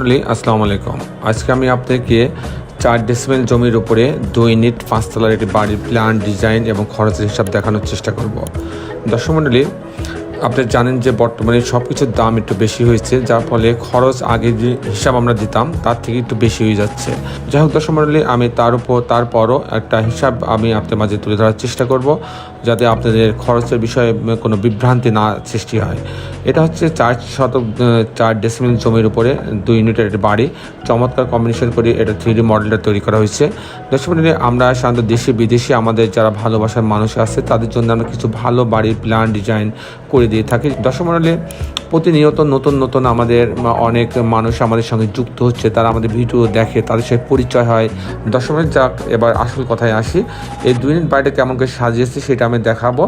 মন্ডলী আসসালামু আলাইকুম আজকে আমি আপনাকে চার ডেসিমেল জমির উপরে দুই ইউনিট পাঁচতলার একটি বাড়ির প্ল্যান ডিজাইন এবং খরচের হিসাব দেখানোর চেষ্টা করব। দর্শক মন্ডলী আপনি জানেন যে বর্তমানে সব কিছুর দাম একটু বেশি হয়েছে, যার ফলে খরচ আগে যে হিসাব আমরা দিতাম, তার থেকে একটু বেশি হয়ে যাচ্ছে। যাই হোক, দর্শক আমি তার উপর, তারপরও একটা হিসাব আমি আপনার মাঝে তুলে ধরার চেষ্টা করব, যাতে আপনাদের খরচের বিষয়ে কোনো বিভ্রান্তি না সৃষ্টি হয়। এটা হচ্ছে চার শতক চার ডেসিমেল জমির উপরে দুই ইউনিটের একটি বাড়ি। চমৎকার কম্বিনেশন করে এটা থ্রি ডি মডেলটা তৈরি করা হয়েছে। দর্শক আমরা সাধারণত দেশি বিদেশি আমাদের যারা ভালোবাসার মানুষ আছে, তাদের জন্য আমরা কিছু ভালো বাড়ির প্ল্যান ডিজাইন করে দিয়ে থাকি। দর্শক মন্ডলী, প্রতিনিয়ত নতুন নতুন আমাদের অনেক মানুষ আমাদের সঙ্গে যুক্ত হচ্ছে তারা আমাদের ভিডিও দেখে তাদের সাথে পরিচয় হয়। দর্শকের যাক এবার আসল কথায় আসি। এই দুই মিনিট বাড়িটা কেমন করে সাজিয়েছি সেটা আমি দেখাবো।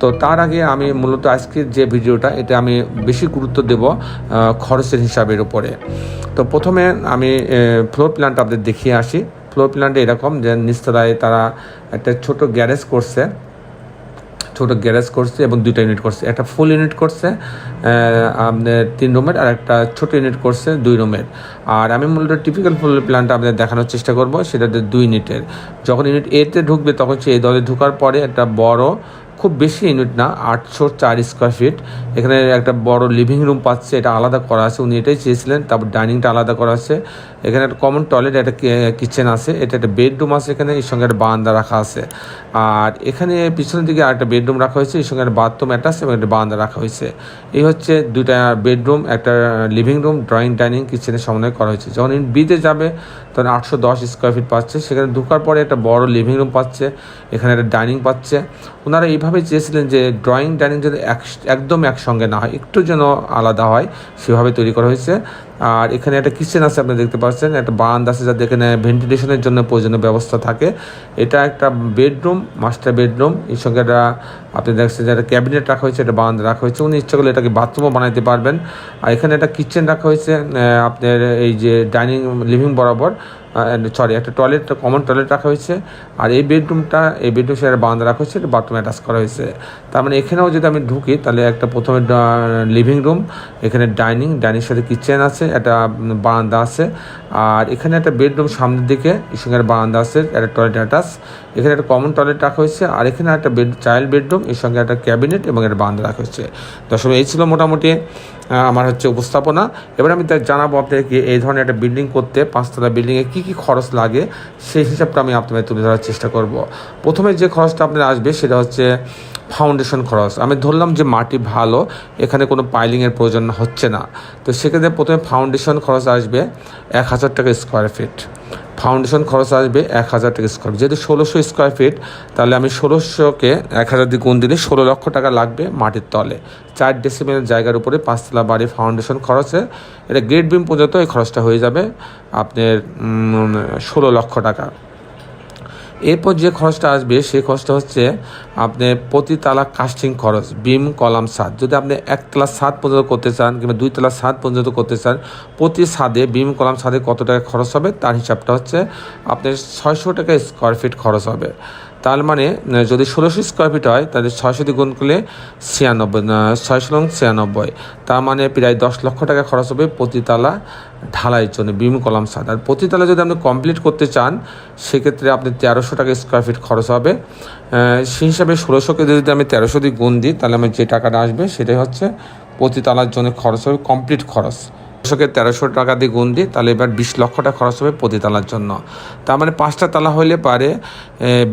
তো তার আগে আমি মূলত আজকের যে ভিডিওটা এটা আমি বেশি গুরুত্ব দেব খরচের হিসাবের উপরে। তো প্রথমে আমি ফ্লোর প্ল্যানটা আপনাদের দেখিয়ে আসি। ফ্লোর প্ল্যানটা এরকম যে নিস্তলায় তারা একটা ছোট গ্যারেজ করছে। ছোট গ্যারেজ করছে এবং দুইটা ইউনিট করছে। একটা ফুল ইউনিট করছে আপনার তিন রুমের আর একটা ছোট ইউনিট করছে দুই রুমের আর আমি মূলত টিপিক্যাল ফুল প্ল্যানটা আপনাদের দেখানোর চেষ্টা করব সেটা দুই ইউনিটের যখন ইউনিট এতে ঢুকবে, তখন সে এই দলে ঢুকার পরে একটা বড় খুব বেশি ইউনিট না, আটশো চার স্কোয়ার ফিট এখানে একটা বড় লিভিং রুম পাচ্ছে, এটা আলাদা করা আছে। উনি এটাই চেয়েছিলেন, তারপর ডাইনিংটা আলাদা করা আছে। এখানে একটা কমন টয়লেট একটা কিচেন আছে। এটা একটা বেডরুম আছে এখানে, এর সঙ্গে একটা বারান্দা রাখা আছে। আর এখানে পিছনের দিকে আরেকটা বেডরুম রাখা হয়েছে, এর সঙ্গে একটা বাথরুম অ্যাটাচ এবং একটা বারান্দা রাখা হয়েছে। এই হচ্ছে দুইটা বেডরুম একটা লিভিং রুম ড্রয়িং ডাইনিং কিচেনের সমন্বয় করা হয়েছে। যখন ইন বিতে যাবে, তখন আটশো দশ স্কোয়ার ফিট পাচ্ছে। সেখানে ঢোকার পরে একটা বড় লিভিং রুম পাচ্ছে, এখানে একটা ডাইনিং পাচ্ছে। ওনারা এইভাবে চেয়েছিলেন যে ড্রয়িং ডাইনিং যদি এক, একদম একসঙ্গে না হয়, একটু যেন আলাদা হয়, সেভাবে তৈরি করা হয়েছে। আর এখানে একটা কিচেন আছে, আপনি দেখতে পাচ্ছেন, একটা বারান্দা আছে যাতে এখানে ভেন্টিলেশনের জন্য প্রয়োজনীয় ব্যবস্থা থাকে। এটা একটা বেডরুম মাস্টার বেডরুম এর সঙ্গে একটা, আপনি দেখছেন যে একটা ক্যাবিনেট রাখা হয়েছে, একটা বারান্দা রাখা হয়েছে। উনি ইচ্ছা করলে এটাকে বাথরুমও বানাইতে পারবেন। আর এখানে একটা কিচেন রাখা হয়েছে আপনার এই যে ডাইনিং লিভিং বরাবর। সরি একটা টয়লেট কমন টয়লেট রাখা হয়েছে। আর এই বেডরুমটা এই বেডরুম সেটা বারান্দা রাখা হয়েছে বাথরুম অ্যাটাচ করা হয়েছে। তার মানে এখানেও যদি আমি ঢুকি, তাহলে একটা প্রথমে লিভিং রুম এখানে ডাইনিং ডাইনিং সাথে কিচেন আছে, একটা বারান্দা আছে। আর এখানে একটা বেডরুম সামনের দিকে সঙ্গে বারান্দা আছে, একটা টয়লেট অ্যাটাচ এখানে একটা কমন টয়লেট রাখা হয়েছে, আর এখানে একটা বেড চাইল্ড বেডরুম এর সঙ্গে একটা ক্যাবিনেট এবং একটা বারান্দা রাখা হয়েছে। দর্শক, এই ছিল মোটামুটি আমার হচ্ছে উপস্থাপনা। এবার আমি তা জানাব আপনাদেরকে এই ধরনের একটা বিল্ডিং করতে, পাঁচতলা বিল্ডিংয়ে কী কী খরচ লাগে, সেই হিসাবটা আমি আপনাদের তুলে ধরার চেষ্টা করব। প্রথমে যে খরচটা আপনার আসবে সেটা হচ্ছে ফাউন্ডেশন খরচ। আমি ধরলাম যে মাটি ভালো, এখানে কোনো পাইলিংয়ের প্রয়োজন হচ্ছে না। তো সেক্ষেত্রে প্রথমে ফাউন্ডেশন খরচ আসবে এক হাজার টাকা স্কোয়ার ফিট ফাউন্ডেশন খরচ আসবে এক হাজার টাকা স্কোয়ার ফিট যেহেতু ষোলোশো স্কোয়ার ফিট তাহলে আমি ষোলোশোকে এক হাজার দিয়ে গুণ দিলে ষোলো লক্ষ টাকা লাগবে মাটির তলে। চার ডেসিমেলের জায়গার উপরে পাঁচতলা বাড়ি ফাউন্ডেশন খরচে। এটা গ্রেট বিম পর্যন্ত এই খরচটা হয়ে যাবে। আপনার ষোলো লক্ষ টাকা। এরপর যে খরচটা আসবে, সেই খরচটা হচ্ছে আপনি প্রতি তালা কাস্টিং খরচ বিম কলাম ছাদ যদি আপনি এক তলা ছাদ পর্যন্ত করতে চান কিংবা দুই তলা ছাদ পর্যন্ত করতে চান, প্রতি সাদে বিম কলাম ছাদে কত টাকা খরচ হবে? তার হিসাবটা হচ্ছে আপনার ছয়শো টাকা স্কোয়ার ফিট খরচ হবে। তার মানে যদি ষোলোশো স্কোয়ার ফিট হয়, তাহলে ছয়শো গুণ করলে ছিয়ানব্বই ছয়শো লং ছিয়ানব্বই। তার মানে প্রায় দশ লক্ষ টাকা খরচ হবে প্রতিতলা ঢালাইয়ের জন্য, বিম কলাম সাদ আর প্রতিতলা যদি আপনি কমপ্লিট করতে চান, সেক্ষেত্রে আপনি তেরোশো টাকা স্কোয়ার ফিট খরচ হবে। সেই হিসাবে ষোলোশোকে যদি আমি তেরোশো দিয়ে গুণ দিই, তাহলে আমার যে টাকাটা আসবে, সেটাই হচ্ছে প্রতিতলার জন্য খরচ হবে কমপ্লিট খরচ। দর্শকের তেরোশো টাকা দিয়ে গুণ দিই তাহলে এবার বিশ লক্ষ টাকা খরচ হবে প্রতি তালার জন্য। তার মানে পাঁচটা তালা হইলে পারে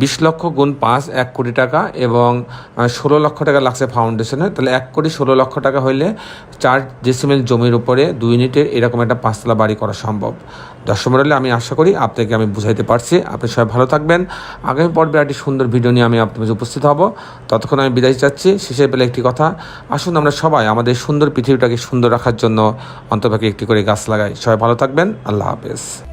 বিশ লক্ষ গুণ পাঁচ, এক কোটি টাকা এবং ষোলো লক্ষ টাকা লাগছে ফাউন্ডেশনে তাহলে এক কোটি ষোলো লক্ষ টাকা হইলে চার ডেসিমেল জমির উপরে দুই ইউনিটের এরকম একটা পাঁচতলা বাড়ি করা সম্ভব। দর্শক মন্ডলী, আমি আশা করি আপনাকে আমি বুঝাইতে পারছি। আপনি সবাই ভালো থাকবেন। আগামী পর্বে একটি সুন্দর ভিডিও নিয়ে আমি আপনার উপস্থিত হব। ততক্ষণ আমি বিদায় চাচ্ছি। শেষের বেলা একটি কথা। আসুন আমরা সবাই আমাদের সুন্দর পৃথিবীটাকে সুন্দর রাখার জন্য অন্তপাকে একটি করে গাছ লাগাই। সবাই ভালো থাকবেন। আল্লাহ হাফেজ।